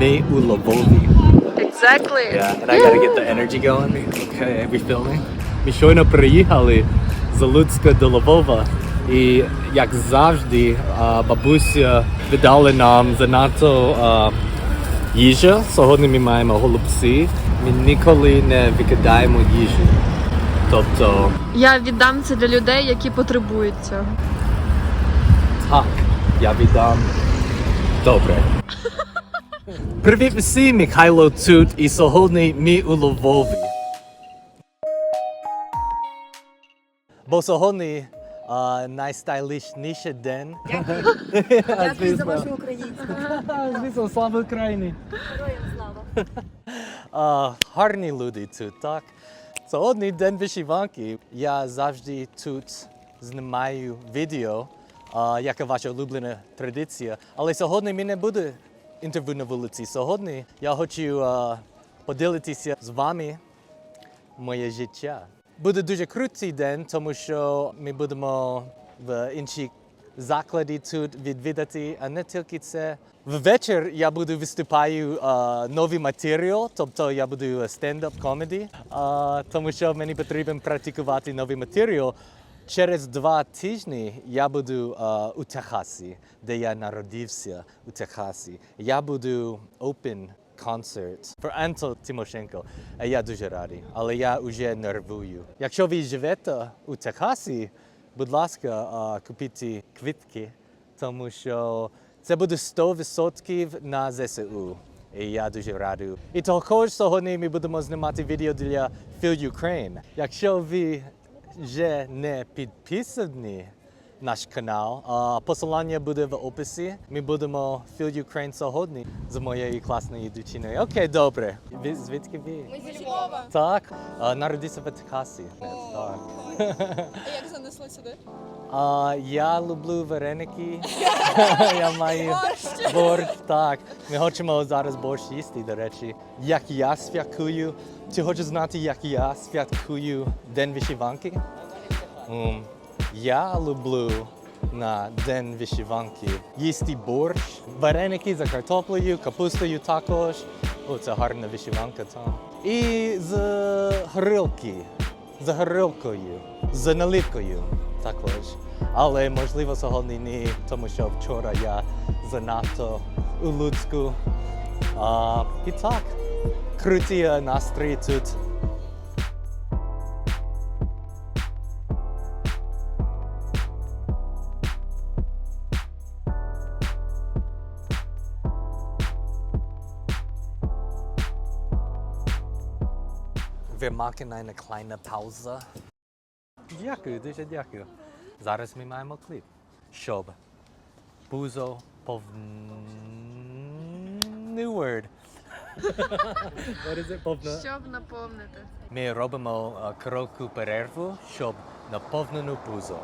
me u Lvovі. Exactly. Yeah, and I gotta get the energy going. Okay, we filming? Ми щойно приїхали з Луцька до Львова. І як завжди, бабуся віддала нам занадто а, їжа. Сьогодні ми маємо голубці. Ми ніколи не викидаємо їжу. Тобто, Я віддам це для людей, які потребують цього. так, я віддам. Добре. Привіт всім, Михайло тут, і сьогодні ми у Львові. Бо сьогодні а, найстайлішніший день. Дякую за вашу українську. Звісно, слава Україні. Героям слава. А, гарні люди тут, так? Сьогодні день вишиванки. Я завжди тут знімаю відео, а, яка ваша улюблена традиція. Але сьогодні ми не буде інтерв'ю на вулиці. Сьогодні я хочу а, поділитися з вами моє життя. Буде дуже крутий день, тому що ми будемо в інші заклади тут відвідати, а не тільки це. Ввечір я буду виступаю а, новий матеріал, тобто я буду стендап комеді, тому що мені потрібен практикувати новий матеріал. Через два тижні я буду а, у Техасі, де я народився у Техасі. Я буду open concert for Антон Тимошенко. Я дуже радий, але я вже нервую. Якщо ви живете у Техасі, будь ласка, а, купіть квитки, тому що це буде 100% на ЗСУ. І я дуже радий. І також сьогодні ми будемо знімати відео для Feel Ukraine. Якщо ви вже не підписані наш канал, а, посилання буде в описі. Ми будемо Feel Ukraine сьогодні з моєю класною дівчиною. Окей, добре. Ви звідки ви? Ми зі Львова. Так, а, народився в Техасі. Так. А як занесли сюди? А, я люблю вареники. я маю борщ. Так. Ми хочемо зараз борщ їсти, до речі. Як я святкую. Ти хочеш знати, як я святкую День вишиванки? М, я люблю на День вишиванки їсти борщ, вареники за картоплею, капустою також. О, це гарна вишиванка там. І з горілки, з горілкою, з наливкою також. Але можливо сьогодні ні, тому що вчора я занадто у Луцьку. А, і так, круті настрій тут. Wir machen eine kleine Pause. Дякую, дуже дякую. Зараз ми маємо кліп. Щоб пузо пов... New word. What is it? Повно... Щоб наповнити. Ми робимо е, коротку перерву, щоб наповнену пузо.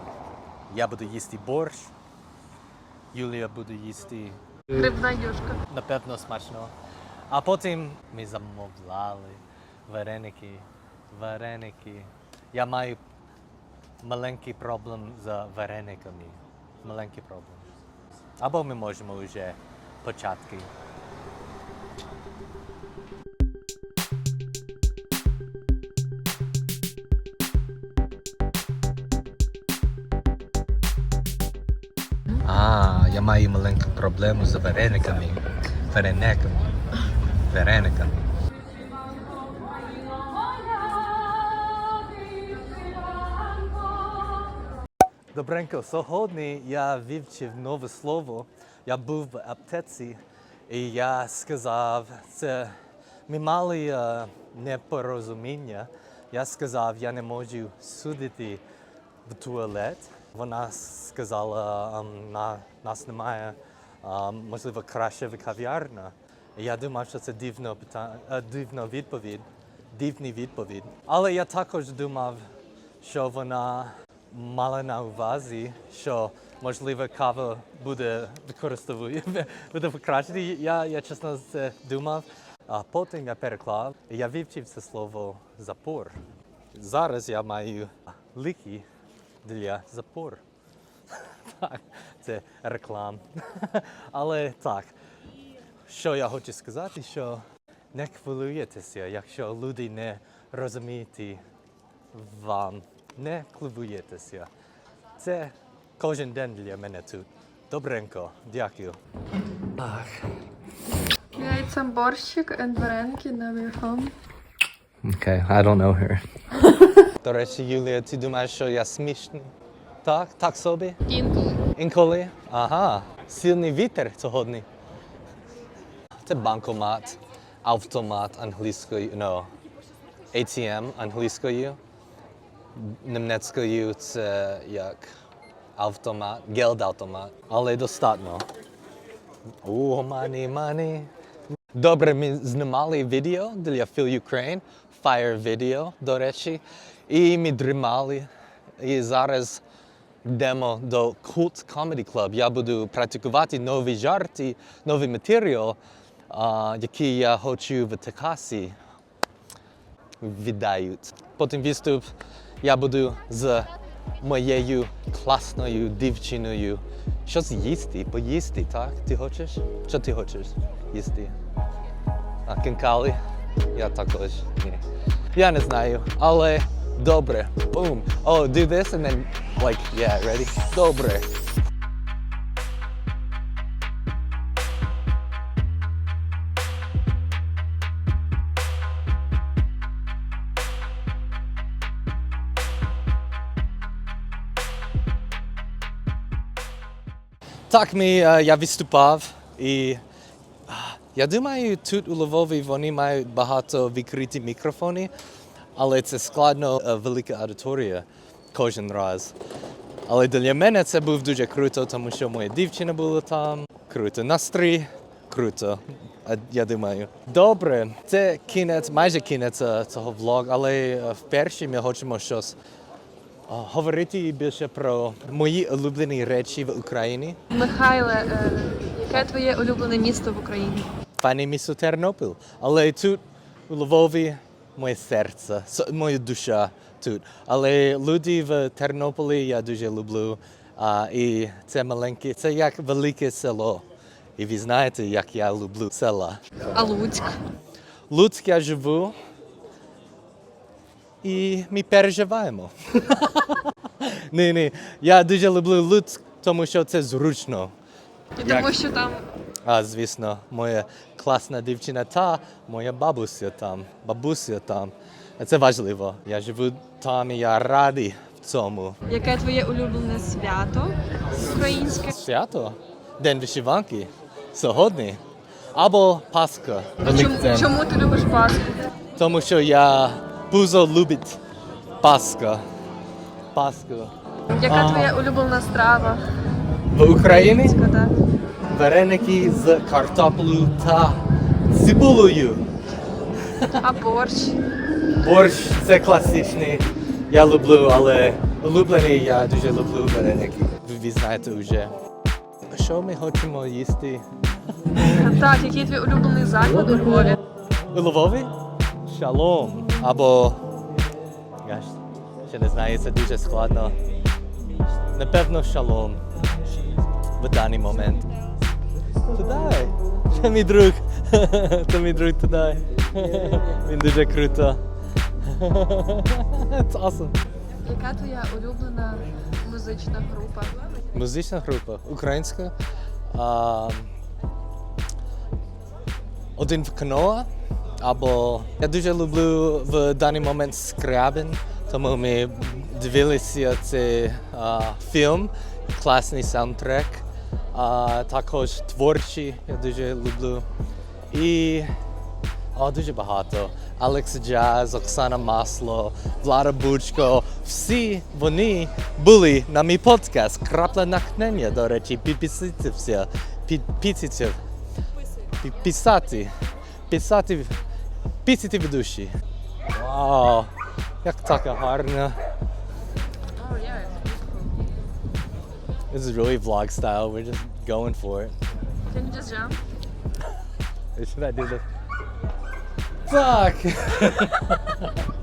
Я буду їсти борщ, Юлія буде їсти Грибна юшка. напевно смачно. А потім ми замовляли вареники, вареники. Я маю маленький проблем з варениками. Маленький проблем. Або ми можемо вже початки. А, я маю маленьку проблему з варениками. Варениками. Варениками. Добренько, сьогодні я вивчив нове слово. Я був в аптеці і я сказав, це ми мали е, непорозуміння. Я сказав, я не можу судити в туалет. Вона сказала, «Ем, на нас немає, ем, можливо, краще в кав'ярна. Я думав, що це дивно питання, е, дивна відповідь, дивний відповідь. Але я також думав, що вона мала на увазі, що можливо кава буде використовує, буде покращити. Я, я чесно це думав. А потім я переклав я вивчив це слово запор. Зараз я маю ліки для запор. Так, це реклам. Але так, що я хочу сказати, що не хвилюєтеся, якщо люди не розуміють вам, не хвилюєтеся. Це кожен день для мене тут. Добренько, дякую. Яйця борщик and вареники на home. Okay, I don't know her. До речі, Юлія, ти думаєш, що я смішний? Так, так собі? Інколи. Інколи? Ага. Сильний вітер сьогодні. Це банкомат, автомат англійською, no, ATM англійською. Німецькою це як автомат, гелд-автомат. Але достатньо. О, мані, мані. Добре, ми знімали відео для Feel Ukraine, Fire відео, до речі. І ми дрімали. І зараз йдемо до Cult Comedy Club. Я буду практикувати нові жарти, новий матеріал, який я хочу в Техасі віддають. Потім виступ я буду з моєю класною дівчиною. Щось їсти, поїсти, так? Ти хочеш? Що ти хочеш їсти? А кінкали? Я також ні. Я не знаю, але добре. Boom. Oh, do this and then like, yeah, ready? Добре. Так, ми, я виступав і я думаю, тут у Львові вони мають багато відкриті мікрофони, але це складно велика аудиторія кожен раз. Але для мене це був дуже круто, тому що моя дівчина була там. Круто. Настрій, круто. Я думаю. Добре, це кінець, майже кінець цього влогу, але вперше ми хочемо щось говорити більше про мої улюблені речі в Україні. Михайле, е, яке твоє улюблене місто в Україні? Файне місто Тернопіль. Але тут у Львові моє серце, моя душа тут. Але люди в Тернополі я дуже люблю. А, і це маленьке, це як велике село. І ви знаєте, як я люблю села. А Луцьк? Луцьк я живу. І ми переживаємо. ні, ні. Я дуже люблю Луцьк, тому що це зручно. І тому що там А, звісно, моя класна дівчина та моя бабуся там, бабуся там. Це важливо. Я живу там і я радий в цьому. яке твоє улюблене свято українське? Свято? День вишиванки. Сьогодні. Або Пасха. Чому, чому ти любиш Пасху? Тому що я дуже любить Пасха. Пасху. Яка твоя улюблена страва? В Україні так. вареники з картоплею та цибулею. А борщ? Борщ це класичний. Я люблю, але улюблений я дуже люблю вареники. Ви, ви знаєте вже. Що ми хочемо їсти? Так, який твій улюблений заклад у Львові? У Львові? Шалом. Або. Ще не знаю, це дуже складно. Напевно, шалом. В даний момент. Туди. Це мій друг. Це мій друг туди. Він дуже круто. It's awesome. Яка твоя улюблена музична група? Музична група українська. А, один в каноа. Або я дуже люблю в даний момент Скрябин, тому ми дивилися цей а, фільм, класний саундтрек. А, також творчі я дуже люблю. І о, дуже багато. Алекс Джаз, Оксана Масло, Влада Бучко. Всі вони були на мій подкаст. Крапла натхнення, до речі, підписуйтеся. Підписуйтеся. Писати. Писати. Писати в душі. Вау, як така гарна. This is really vlog style. We're just going for it. Can you just jump? Should I do this? Так.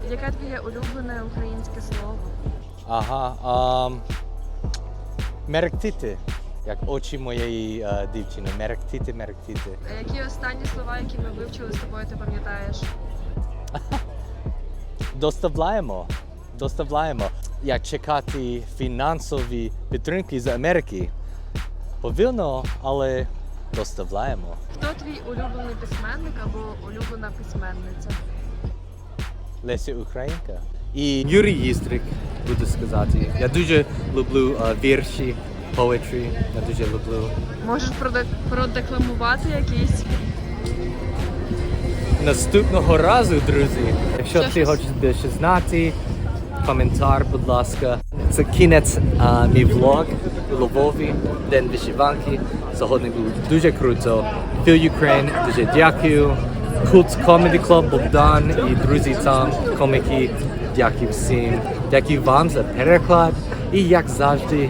Яке твоє улюблене українське слово? Ага. Um, меректити. Як очі моєї е, дівчини. Мерехтіти, мерехтіти. А які останні слова, які ми вивчили з тобою, ти пам'ятаєш? Доставляємо. Доставляємо. Як чекати фінансові підтримки з Америки. Повільно, але доставляємо. Хто твій улюблений письменник або улюблена письменниця? Леся Українка. І Юрій Їстрик, буду сказати. Я дуже люблю е, вірші, poetry. Я дуже люблю. Можеш продекламувати якийсь? Наступного разу, друзі, якщо ти хочеш більше знати, коментар, будь ласка. Це кінець а, мій влог у Львові, День вишиванки. Сьогодні було дуже круто. Feel Ukraine, дуже дякую. Cult Comedy Club Богдан і друзі там, коміки. Дякую всім. Дякую вам за переклад. І як завжди,